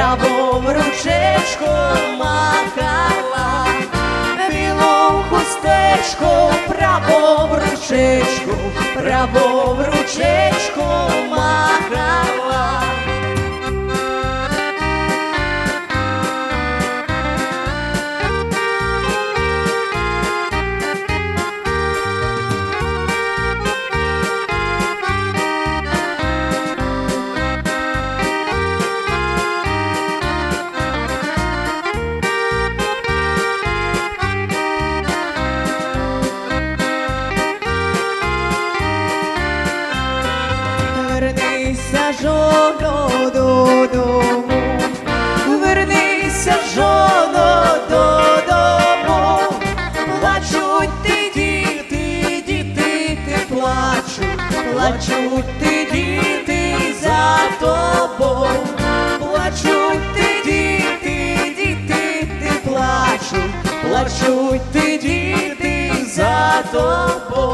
право ручечку махала, білом хустечку, правом ручечку, правом ручечку махала. Вернися, жоно, додому, вернися, жоно, додому, плачуть ти діти, діти, ти плачуть, плачуть ти діти за тобою, плачуть ти діти, діти, ти плачуть, плачуть ти діти за тобою.